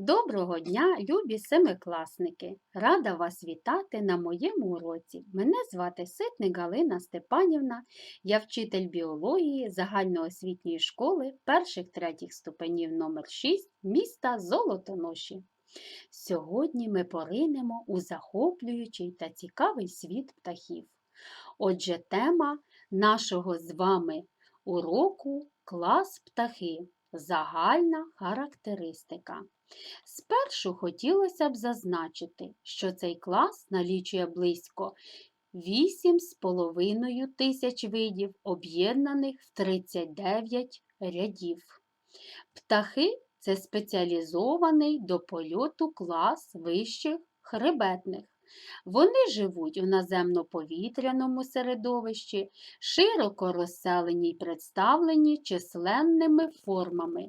Доброго дня, любі семикласники! Рада вас вітати на моєму уроці. Мене звати Ситник Галина Степанівна, я вчитель біології загальноосвітньої школи перших третіх ступенів номер 6 міста Золотоноші. Сьогодні ми поринемо у захоплюючий та цікавий світ птахів. Отже, тема нашого з вами уроку клас птахи. Загальна характеристика. Спершу хотілося б зазначити, що цей клас налічує близько 8,5 тисяч видів, об'єднаних в 39 рядів. Птахи це спеціалізований до польоту клас вищих хребетних. Вони живуть у наземно-повітряному середовищі, широко розселені й представлені численними формами.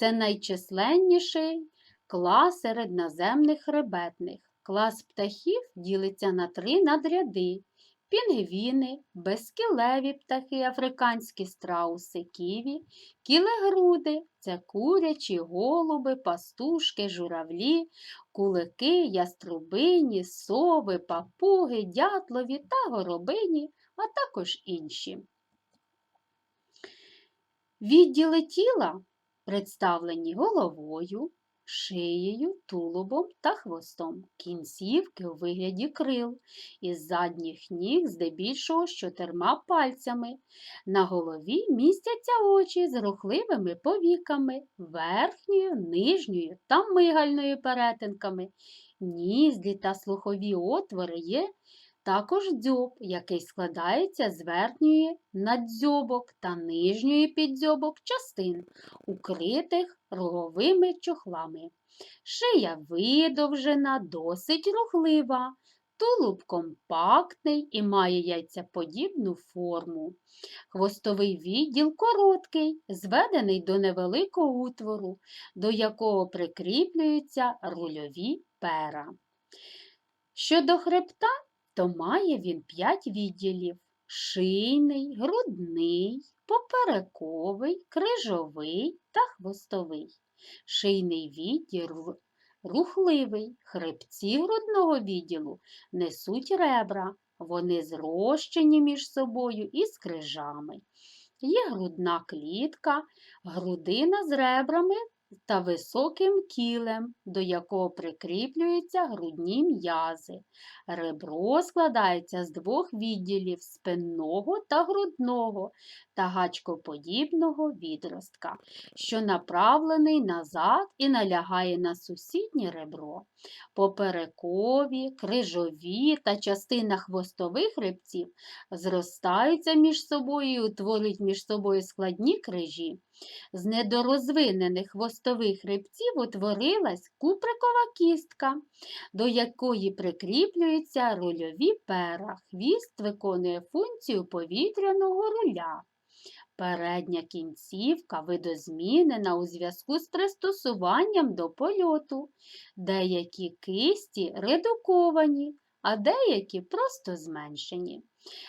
Це найчисленніший клас серед наземних хребетних. Клас птахів ділиться на три надряди. Пінгвіни, безкілеві птахи, африканські страуси, ківі, кілегруди це курячі, голуби, пастушки, журавлі, кулики, яструбині, сови, папуги, дятлові та горобині, а також інші. Відділи тіла представлені головою, шиєю, тулубом та хвостом, кінцівки у вигляді крил, із задніх ніг здебільшого з чотирма пальцями. На голові містяться очі з рухливими повіками, верхньою, нижньою та мигальною перетинками. Ніздрі та слухові отвори є також дзьоб, який складається з верхньої надзьобок та нижньої підзьобок частин, укритих роговими чохлами. Шия видовжена, досить рухлива, тулуб компактний і має яйцеподібну форму. Хвостовий відділ короткий, зведений до невеликого утвору, до якого прикріплюються рульові пера. Щодо хребта, то має він п'ять відділів шийний, грудний, поперековий, крижовий та хвостовий. Шийний відділ рухливий, хребці грудного відділу несуть ребра, вони зрощені між собою із крижами. Є грудна клітка, грудина з ребрами та високим кілем, до якого прикріплюються грудні м'язи. Ребро складається з двох відділів спинного та грудного та гачкоподібного відростка, що направлений назад і налягає на сусіднє ребро. Поперекові, крижові та частина хвостових хребців зростаються між собою і утворюють між собою складні крижі. З недорозвинених хвостових хребців утворилась куприкова кістка, до якої прикріплюються рульові пера. Хвіст виконує функцію повітряного руля. Передня кінцівка видозмінена у зв'язку з пристосуванням до польоту. Деякі кисті редуковані, а деякі просто зменшені.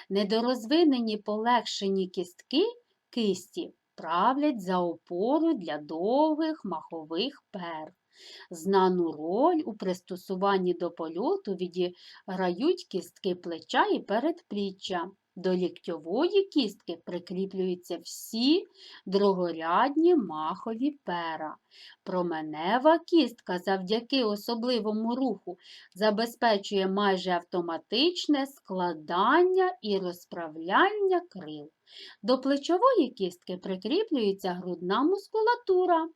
Недорозвинені полегшені кістки кисті правлять за опору для довгих махових пер. Знану роль у пристосуванні до польоту відіграють кістки плеча і передпліччя. До ліктьової кістки прикріплюються всі другорядні махові пера. Променева кістка завдяки особливому руху забезпечує майже автоматичне складання і розправляння крил. До плечової кістки прикріплюється грудна мускулатура.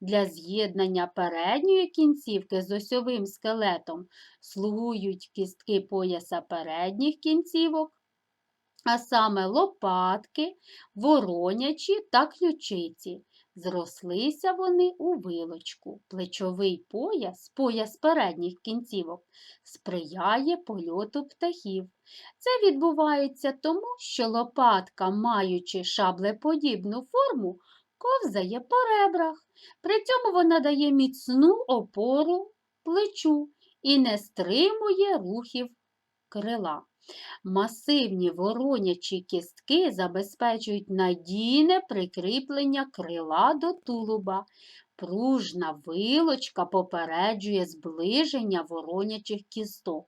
Для з'єднання передньої кінцівки з осьовим скелетом слугують кістки пояса передніх кінцівок, а саме лопатки, воронячі та ключиці. Зрослися вони у вилочку. Плечовий пояс, пояс передніх кінцівок, сприяє польоту птахів. Це відбувається тому, що лопатка, маючи шаблеподібну форму, ковзає по ребрах. При цьому вона дає міцну опору плечу і не стримує рухів крила. Масивні воронячі кістки забезпечують надійне прикріплення крила до тулуба. Пружна вилочка попереджує зближення воронячих кісток.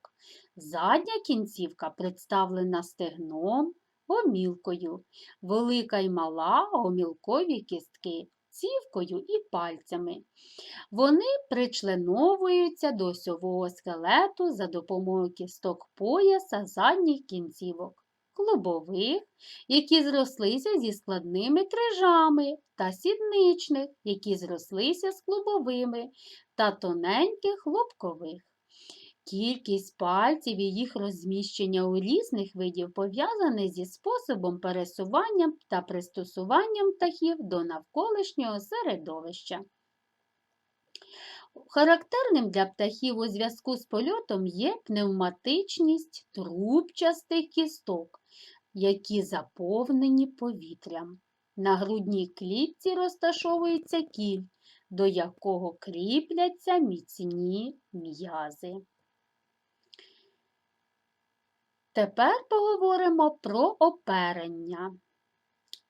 Задня кінцівка представлена стегном, гомілкою, велика й мала гомілкові кістки, цівкою і пальцями. Вони причленовуються до осьового скелету за допомогою кісток пояса задніх кінцівок, клубових, які зрослися зі складними крижами, та сідничних, які зрослися з клубовими, та тоненьких лобкових. Кількість пальців і їх розміщення у різних видів пов'язане зі способом пересування та пристосуванням птахів до навколишнього середовища. Характерним для птахів у зв'язку з польотом є пневматичність трубчастих кісток, які заповнені повітрям. На грудній клітці розташовується кіль, до якого кріпляться міцні м'язи. Тепер поговоримо про оперення.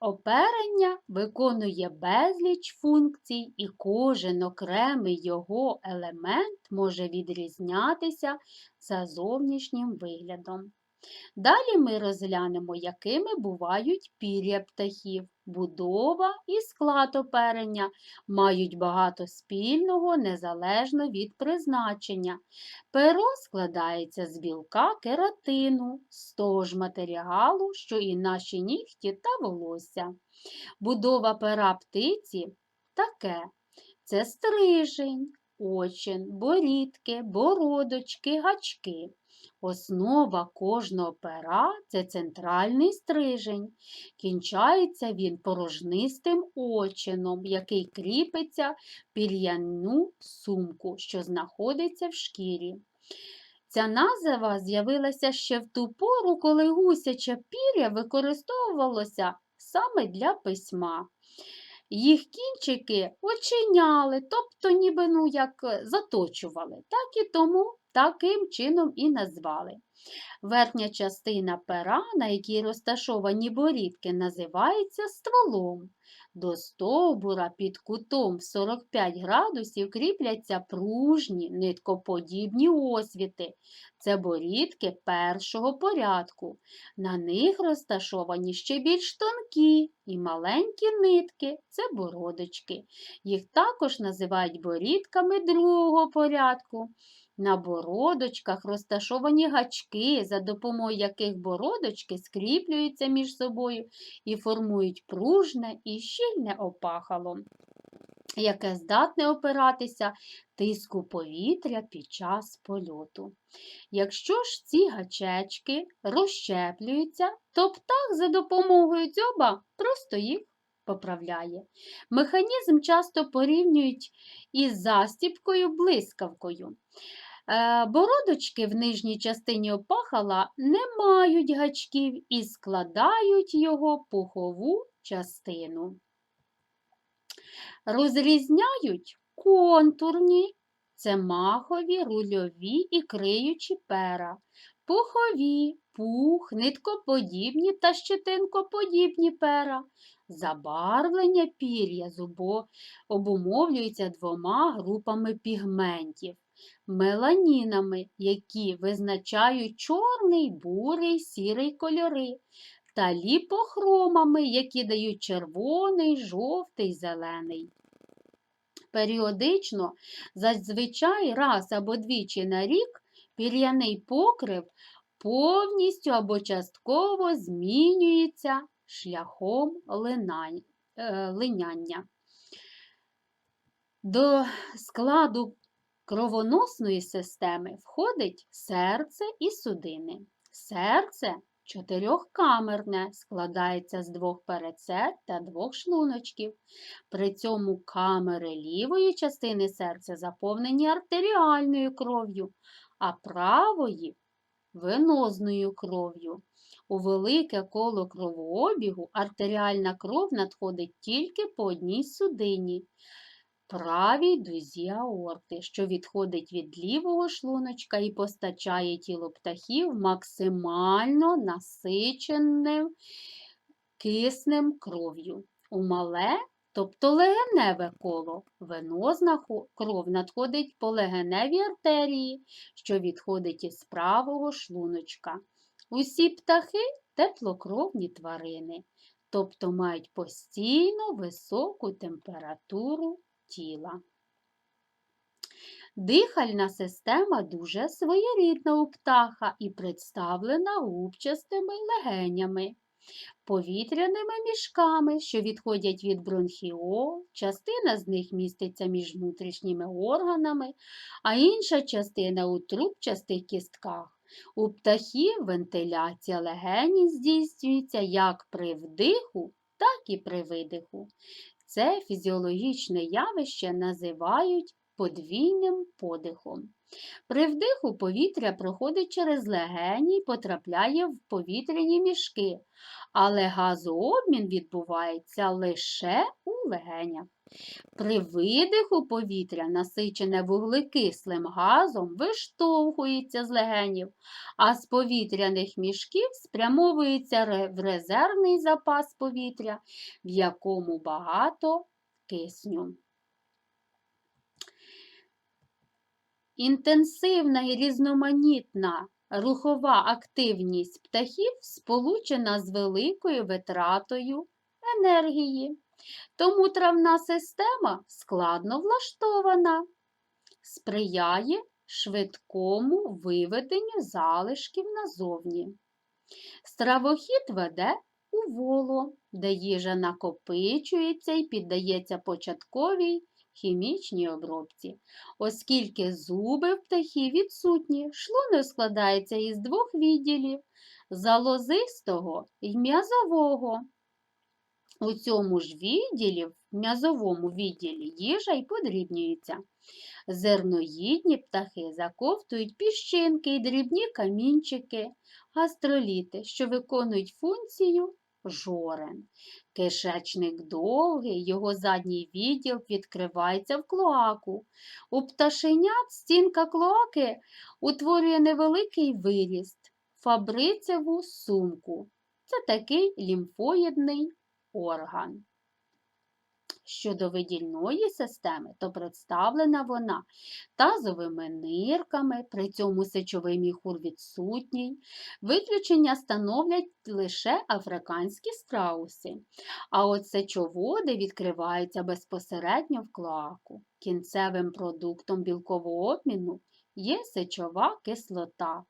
Оперення виконує безліч функцій, і кожен окремий його елемент може відрізнятися за зовнішнім виглядом. Далі ми розглянемо, якими бувають пір'я птахів. Будова і склад оперення мають багато спільного незалежно від призначення. Перо складається з білка кератину, з того ж матеріалу, що і наші нігті та волосся. Будова пера птиці таке. Це стрижень, очин, борідки, бородочки, гачки. Основа кожного пера це центральний стрижень. Кінчається він порожнистим очином, який кріпиться в пір'яну сумку, що знаходиться в шкірі. Ця назва з'явилася ще в ту пору, коли гусяче пір'я використовувалося саме для письма. Їх кінчики очиняли, тобто ніби ну, як заточували, так і тому таким чином і назвали. Верхня частина пера, на якій розташовані борідки, називається стволом. До стовбура під кутом в 45 градусів кріпляться пружні, ниткоподібні освіти. Це борідки першого порядку. На них розташовані ще більш тонкі і маленькі нитки це бородочки. Їх також називають борідками другого порядку. На бородочках розташовані гачки, за допомогою яких бородочки скріплюються між собою і формують пружне і щільне опахало, яке здатне опиратися тиску повітря під час польоту. Якщо ж ці гачечки розщеплюються, то птах за допомогою дзьоба просто їх поправляє. Механізм часто порівнюють із застіпкою блискавкою. Е, бородочки в нижній частині опахала не мають гачків і складають його пухову частину. Розрізняють контурні, це махові, рульові і криючі пера, пухові, пух, ниткоподібні та щетинкоподібні пера. Забарвлення пір'я зубо обумовлюється двома групами пігментів меланінами, які визначають чорний, бурий, сірий кольори, та ліпохромами, які дають червоний, жовтий, зелений. Періодично, зазвичай раз або двічі на рік, пір'яний покрив повністю або частково змінюється шляхом е, линяння. До складу кровоносної системи входить серце і судини. Серце чотирьохкамерне, складається з двох передсердь та двох шлуночків. При цьому камери лівої частини серця заповнені артеріальною кров'ю, а правої венозною кров'ю. У велике коло кровообігу артеріальна кров надходить тільки по одній судині правій дузі аорти, що відходить від лівого шлуночка і постачає тіло птахів максимально насиченим киснем кров'ю. У мале тобто легеневе коло. Венозна кров надходить по легеневій артерії, що відходить із правого шлуночка. Усі птахи теплокровні тварини, тобто мають постійно високу температуру тіла. Дихальна система дуже своєрідна у птаха і представлена губчастими легенями, повітряними мішками, що відходять від бронхіол, частина з них міститься між внутрішніми органами, а інша частина у трубчастих кістках. У птахів вентиляція легенів здійснюється як при вдиху, так і при видиху. Це фізіологічне явище називають подвійним подихом. При вдиху повітря проходить через легені і потрапляє в повітряні мішки, але газообмін відбувається лише у легенях. При видиху повітря, насичене вуглекислим газом, виштовхується з легенів, а з повітряних мішків спрямовується в резервний запас повітря, в якому багато кисню. Інтенсивна і різноманітна рухова активність птахів сполучена з великою витратою енергії. Тому травна система складно влаштована, сприяє швидкому виведенню залишків назовні. Стравохід веде у воло, де їжа накопичується і піддається початковій хімічній обробці. Оскільки зуби в птахів відсутні, шлунок складається із двох відділів залозистого і м'язового. У цьому ж відділі, в м'язовому відділі, їжа й подрібнюється. Зерноїдні птахи заковтують піщинки і дрібні камінчики, гастроліти, що виконують функцію жорен. Кишечник довгий, його задній відділ відкривається в клоаку. У пташенят стінка клоаки утворює невеликий виріст, фабрицеву сумку. Це такий лімфоїдний орган. Щодо видільної системи, то представлена вона тазовими нирками, при цьому сечовий міхур відсутній. Виключення становлять лише африканські страуси, а от сечоводи відкриваються безпосередньо в клоаку. Кінцевим продуктом білкового обміну є сечова кислота.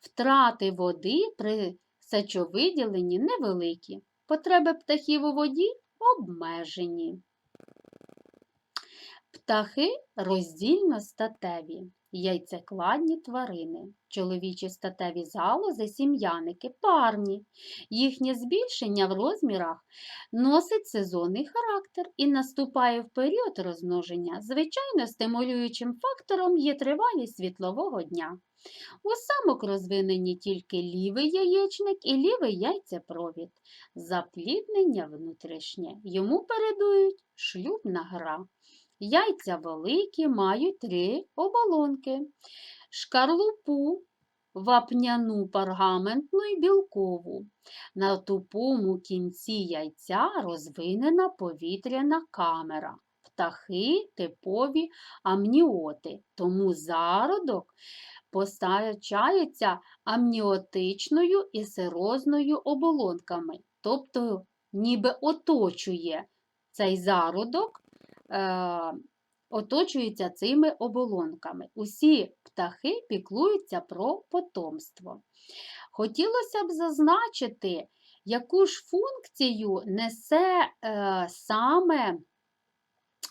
Втрати води при сечовиділенні невеликі. Потреби птахів у воді обмежені. Птахи роздільно статеві, яйцекладні тварини. Чоловічі статеві залози, сім'яники парні. Їхнє збільшення в розмірах носить сезонний характер і наступає в період розмноження. Звичайно, стимулюючим фактором є тривалість світлового дня. У самок розвинені тільки лівий яєчник і лівий яйцепровід. Запліднення внутрішнє. Йому передують шлюбна гра. Яйця великі, мають три оболонки. Шкарлупу, вапняну пергаментну і білкову. На тупому кінці яйця розвинена повітряна камера. Птахи типові амніоти, тому зародок постачається амніотичною і сирозною оболонками, тобто ніби оточує цей зародок, е, оточується цими оболонками. Усі птахи піклуються про потомство. Хотілося б зазначити, яку ж функцію несе е, саме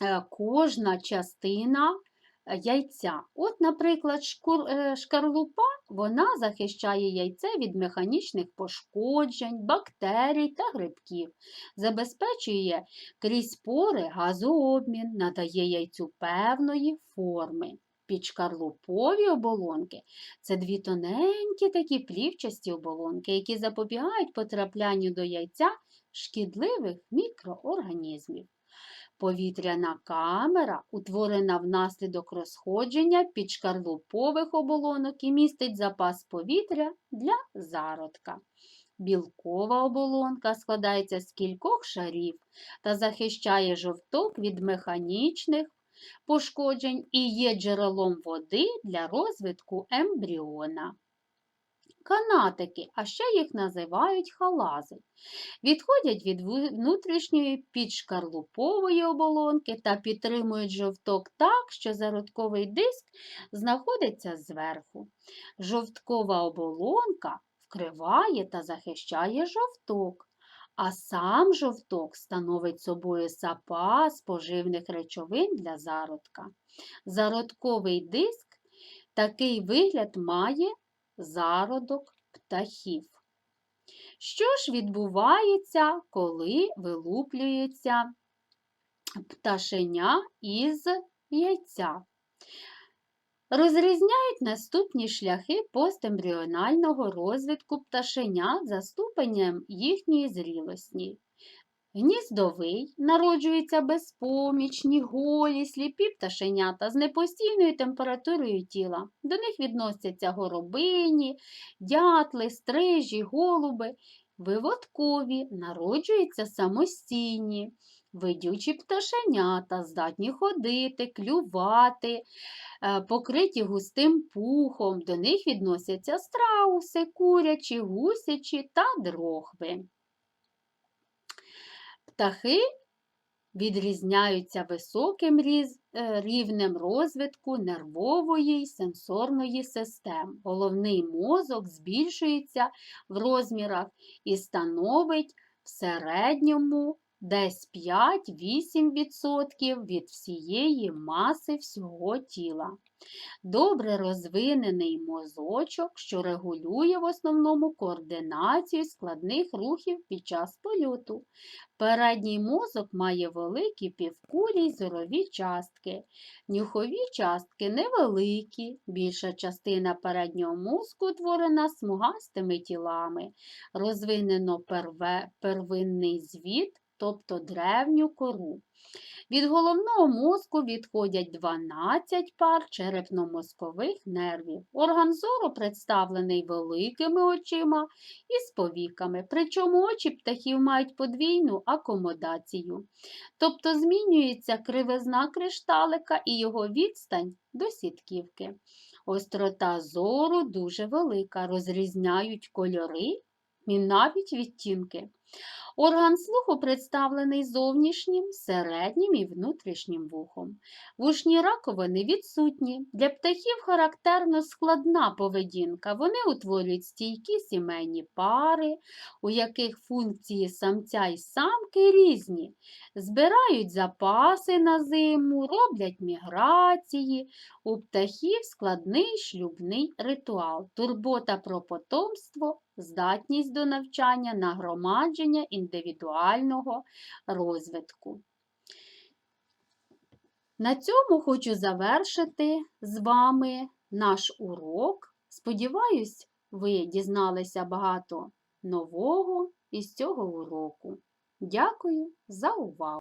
е, кожна частина яйця. От, наприклад, е, шкарлупа вона захищає яйце від механічних пошкоджень, бактерій та грибків, забезпечує крізь пори газообмін, надає яйцю певної форми. Підшкарлупові оболонки це дві тоненькі такі плівчасті оболонки, які запобігають потраплянню до яйця шкідливих мікроорганізмів. Повітряна камера, утворена внаслідок розходження підшкарлупових оболонок і містить запас повітря для зародка. Білкова оболонка складається з кількох шарів та захищає жовток від механічних пошкоджень і є джерелом води для розвитку ембріона. Канатики, а ще їх називають халази, відходять від внутрішньої підшкарлупової оболонки та підтримують жовток так, що зародковий диск знаходиться зверху. Жовткова оболонка вкриває та захищає жовток, а сам жовток становить собою запас поживних речовин для зародка. Зародковий диск такий вигляд має зародок птахів. Що ж відбувається, коли вилуплюється пташеня із яйця? Розрізняють наступні шляхи постембріонального розвитку пташенят за ступенем їхньої зрілості. Гніздовий народжуються безпомічні, голі, сліпі пташенята з непостійною температурою тіла. До них відносяться горобині, дятли, стрижі, голуби. Виводкові народжуються самостійні, видючі пташенята, здатні ходити, клювати, е, покриті густим пухом. До них відносяться страуси, курячі, гусячі та дрохви. Птахи відрізняються високим е, рівнем розвитку нервової й сенсорної систем. Головний мозок збільшується в розмірах і становить в середньому десь 5-8% від всієї маси всього тіла. Добре розвинений мозочок, що регулює в основному координацію складних рухів під час польоту. Передній мозок має великі півкулі й зорові частки. Нюхові частки невеликі, більша частина переднього мозку утворена смугастими тілами. Розвинено перве, первинний звіт, тобто древню кору. Від головного мозку відходять 12 пар черепно-мозкових нервів. Орган зору представлений великими очима і з повіками, причому очі птахів мають подвійну акомодацію, тобто змінюється кривизна кришталика і його відстань до сітківки. Острота зору дуже велика, розрізняють кольори і навіть відтінки. Орган слуху представлений зовнішнім, середнім і внутрішнім вухом. Вушні раковини відсутні. Для птахів характерно складна поведінка. Вони утворюють стійкі сімейні пари, у яких функції самця і самки різні. Збирають запаси на зиму, роблять міграції. У птахів складний шлюбний ритуал, турбота про потомство, здатність до навчання, нагромадження індивідуального розвитку. На цьому хочу завершити з вами наш урок. Сподіваюсь, ви дізналися багато нового із цього уроку. Дякую за увагу!